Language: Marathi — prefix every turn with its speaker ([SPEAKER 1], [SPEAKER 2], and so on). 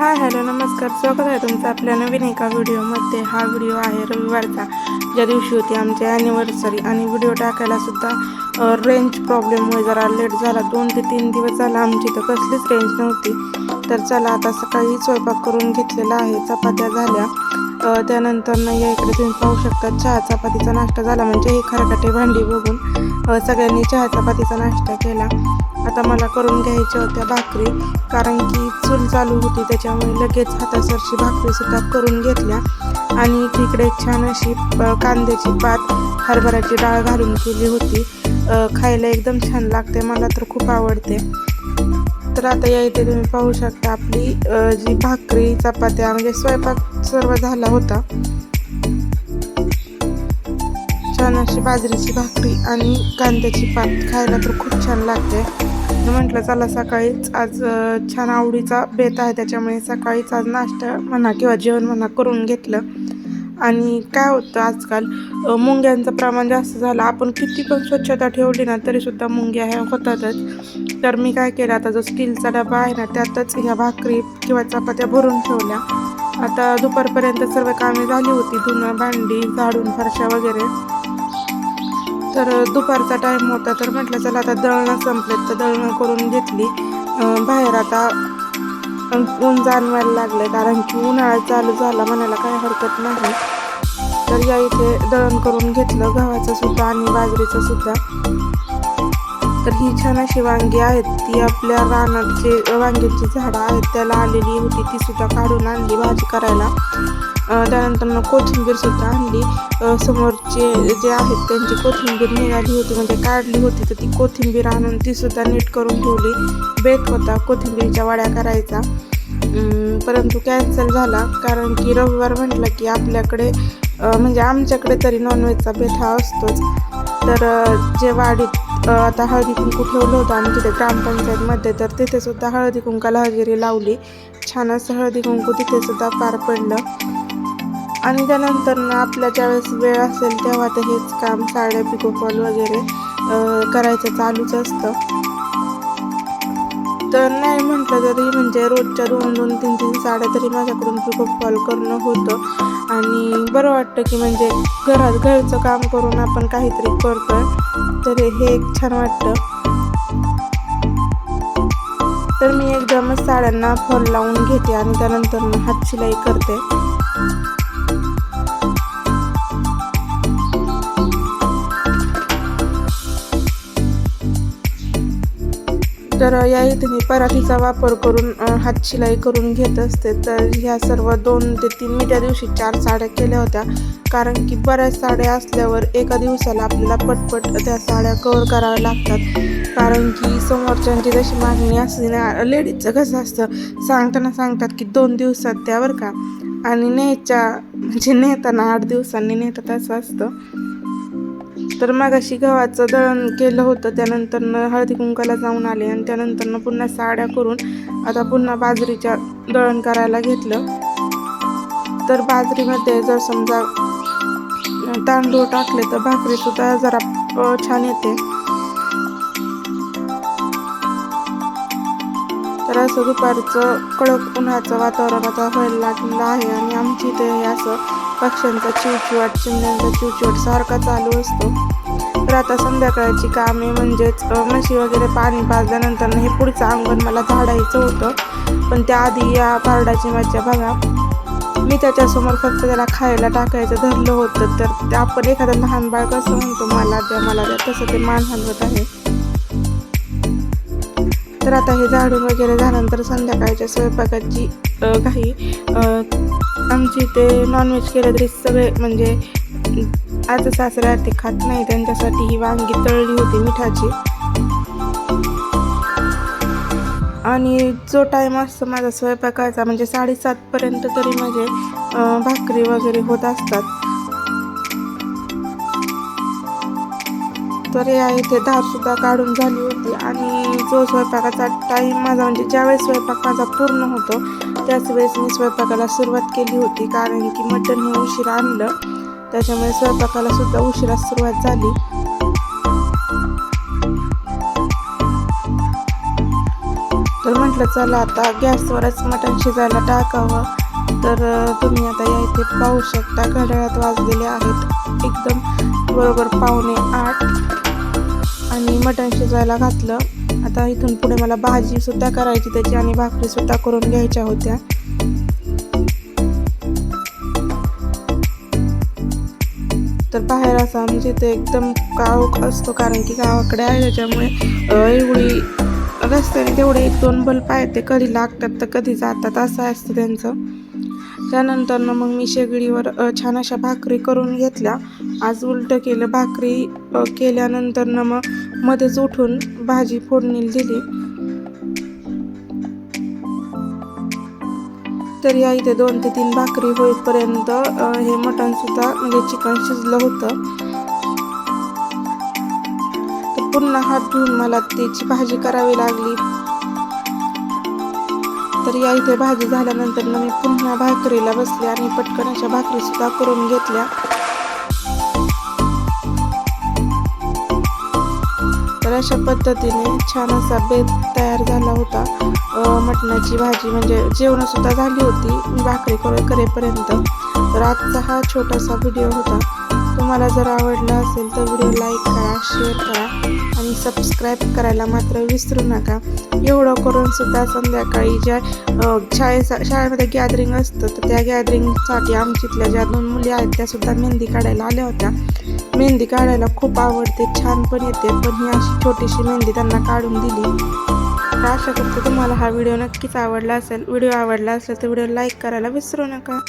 [SPEAKER 1] हाय हॅलो नमस्कार. स्वागत आहे तुमचं आपल्या नवीन एका व्हिडिओमध्ये. हा व्हिडिओ आहे रविवारचा. ज्या दिवशी होती आमची ॲनिव्हर्सरी आणि व्हिडिओ टाकायलासुद्धा रेंज प्रॉब्लेममुळे जरा लेट झाला. दोन ते तीन दिवस झाला आमची तर कसलीच रेंज नव्हती. तर चला आता सकाळी स्वयंपाक करून घेतलेला आहे. चपात्या झाल्या. त्यानंतर नाही या इकडे तुम्ही पाहू शकता चहा चपातीचा नाश्ता झाला म्हणजे ही खरकटे भांडी बघून सगळ्यांनी चहा चपातीचा नाश्ता केला. आता मला करून घ्यायच्या होत्या भाकरी कारण की चूल चालू होती त्याच्यामुळे लगेच हातासरची भाकरीसुद्धा करून घेतल्या. आणि तिकडे छान अशी कांद्याची पात हरभऱ्याची डाळ घालून केली होती. खायला एकदम छान लागते मला तर खूप आवडते. तर आता या इथे तुम्ही पाहू शकता आपली जी भाकरी चपात्या म्हणजे स्वयंपाक सर्व झाला होता. छान अशी बाजरीची भाकरी आणि कांद्याची पात खायला तर खूप छान लागते. म्हटलं चला सकाळीच आज छान आवडीचा बेत आहे त्याच्यामुळे सकाळीच आज नाश्ता म्हणा किंवा जेवण म्हणा करून घेतलं. आणि काय होतं आजकाल मुंग्यांचं प्रमाण जास्त झालं. आपण किती पण स्वच्छता ठेवली ना तरीसुद्धा मुंग्या ह्या होतातच. तर मी काय केलं आता जो स्टीलचा डबा आहे ना त्यातच ह्या भाकरी किंवा चपात्या भरून ठेवल्या. आता दुपारपर्यंत सर्व कामे झाली होती धुणं भांडी झाडून फरशा वगैरे. तर दुपारचा टाईम होता तर म्हटलं चला आता दळणं संपलेत. तर दळणं करून घेतली. बाहेर आता ऊन जाणवायला लागलं कारण की उन्हाळा चालू झाला म्हणायला काही हरकत नाही. तर या इथे दळण करून घेतलं गव्हाचं सुद्धा आणि बाजरीचं सुद्धा. तर ही छान अशी वांगी आहेत ती आपल्या रानात जे वांग्याची झाडं आहेत त्याला आलेली होती ती सुद्धा काढून आणली भाजी करायला. त्यानंतर कोथिंबीर सुद्धा आणली. समोरचे जे आहेत त्यांची कोथिंबीर निघाली होती. म्हणजे काढली होती तर ती कोथिंबीर आणून ती सुद्धा नीट करून ठेवली. बेत होता कोथिंबीरच्या वड्या करायचा. परंतु कॅन्सल झाला. कारण की रविवार म्हटलं की आपल्याकडे म्हणजे आमच्याकडे तरी नॉनव्हेजचा बेत हा असतोच. तर जे वाडीत आता हळदी कुंकू ठेवलं होतं आम्ही तिथे ग्रामपंचायतमध्ये तर तिथेसुद्धा हळदी कुंकाला हजेरी लावली. छान असं हळदी कुंकू तिथेसुद्धा पार पडलं. आणि त्यानंतर ना आपल्या ज्यावेळेस वेळ असेल तेव्हा तर हेच काम साड्या पिकोफॉल वगैरे करायचं चालूच असतं. तर नाही म्हटलं तरी म्हणजे रोजच्या दोन दोन तीन तीन साड्या तरी माझ्याकडून पिकोफॉल करणं होतं. आणि बरं वाटतं की म्हणजे घरात घरचं काम करून आपण काहीतरी करतोय. तर हे एक छान वाटतं. तर मी एकदमच साड्यांना फॉल लावून घेते आणि त्यानंतर हात शिलाई करते. तर या इथे मी पराठीचा वापर करून हातशिलाई हात शिलाई करून घेत असते. तर ह्या सर्व दोन ते तीन मी त्या दिवशी चार साड्या केल्या होत्या. कारण की बऱ्याच साड्या असल्यावर एका दिवसाला आपल्याला पटपट त्या साड्या कवर कराव्या लागतात. कारण की समोरच्यांची जशी मागणी असते ना लेडीजचं कसं असतं? सांगताना सांगतात की दोन दिवसात त्यावर बरं का? आणि न्यायच्या म्हणजे नेताना आठ दिवसांनी नेतात असं असतं. तर मग अशी गव्हाचं दळण केलं होतं. त्यानंतर हळदी कुंकाला जाऊन आले आणि त्यानंतर पुन्हा साड्या करून आता पुन्हा बाजरीच्या दळण करायला घेतलं. तर बाजरीमध्ये जर समजा तांदूळ टाकले तर भाकरीसुद्धा जरा छान येते. तर असं दुपारचं कडक उन्हाचं वातावरण आता व्हायला लागलेलं आहे आणि आमची इथे हे असं पक्ष्यांचा चिवचिवाट चिमण्यांचा चिवचिवाट सारखा चालू असतो. तर आता संध्याकाळची कामे म्हणजेच म्हशी वगैरे पाणी पाजल्यानंतर हे पुढचं अंगण मला झाडायचं होतं. पण त्याआधी या पारडाची मज्जा बघा. मी त्याच्यासमोर फक्त त्याला खायला टाकायचं धरलं होतं. तर ते आपण एखादं लहान बाळ कसं म्हणतो मला द्या मला द्या. तसं ते मान हलवत आहे. तर आता हे झाडून वगैरे झाल्यानंतर संध्याकाळच्या स्वयंपाकाची काही आमची ते नॉनव्हेज केलं तरी सगळे म्हणजे आज सासऱ्या ते खात नाही त्यांच्यासाठी ही वांगी तळली होती मिठाची. आणि जो टाईम असतो माझा स्वयंपाकाचा म्हणजे साडेसातपर्यंत तरी माझे भाकरी वगैरे होत असतात. तर या इथे धारसुद्धा काढून झाली होती. आणि जो स्वयंपाकाचा टाईम माझा म्हणजे ज्यावेळेस स्वयंपाक माझा पूर्ण होतो त्याच वेळेस मी स्वयंपाकाला सुरुवात केली होती. कारण की मटण हे उशिरा आणलं. त्याच्यामुळे स्वयंपाकाला सुद्धा उशिरा सुरुवात झाली. तर म्हटलं चला आता गॅसवरच मटण शिजायला टाकावं. तर तुम्ही आता या इथे पाहू शकता घड्याळात वाजलेले आहेत. एकदम बरोबर पावणे आठ. आणि मटण शिजायला घातलं. आता इथून पुढे मला भाजीसुद्धा करायची त्याची आणि भाकरीसुद्धा करून घ्यायच्या होत्या. तर बाहेर असा म्हणजे ते एकदम काळोख असतो कारण की गावाकडे आहे त्याच्यामुळे एवढी रस्त्याने तेवढे एक दोन बल्ब आहेत ते कधी लागतात तर कधी जातात असं असतं त्यांचं. त्यानंतर ना मग मी शेगडीवर छान अशा भाकरी करून घेतल्या. आज उलटं केलं भाकरी केल्यानंतर ना मग मध्येच उठून भाजी फोडणीला दिली. तर या इथे दोन ते तीन भाकरी होईपर्यंत हे मटण सुद्धा म्हणजे चिकन शिजलं होतं. पुन्हा हात धुवून मला त्याची भाजी करावी लागली. तर या इथे भाजी झाल्यानंतर मी पुन्हा भाकरीला बसले आणि पटकन अशा भाकरी सुद्धा करून घेतल्या. तर अशा पद्धतीने छान असा बेत तयार झाला होता. मटणाची भाजी म्हणजे जेवण सुद्धा झाली होती. भाकरी करेपर्यंत. तर आजचा हा छोटासा व्हिडिओ होता. तुम्हाला जर आवडला असेल तर व्हिडिओ लाईक करा शेअर करा आणि सबस्क्राईब करायला मात्र विसरू नका. एवढं करून सुद्धा संध्याकाळी ज्या शाळेचा शाळे शाळेमध्ये गॅदरिंग असतं तर त्या गॅदरिंगसाठी आमच्यातल्या ज्या दोन मुली आहेत त्यासुद्धा मेहंदी काढायला आल्या होत्या. मेहंदी काढायला खूप आवडते छान पण येते पण ही अशी छोटीशी मेहंदी त्यांना काढून दिली. तर आशा करते तुम्हाला हा व्हिडिओ नक्कीच आवडला असेल. व्हिडिओ आवडला असेल तर व्हिडिओ लाईक करायला विसरू नका.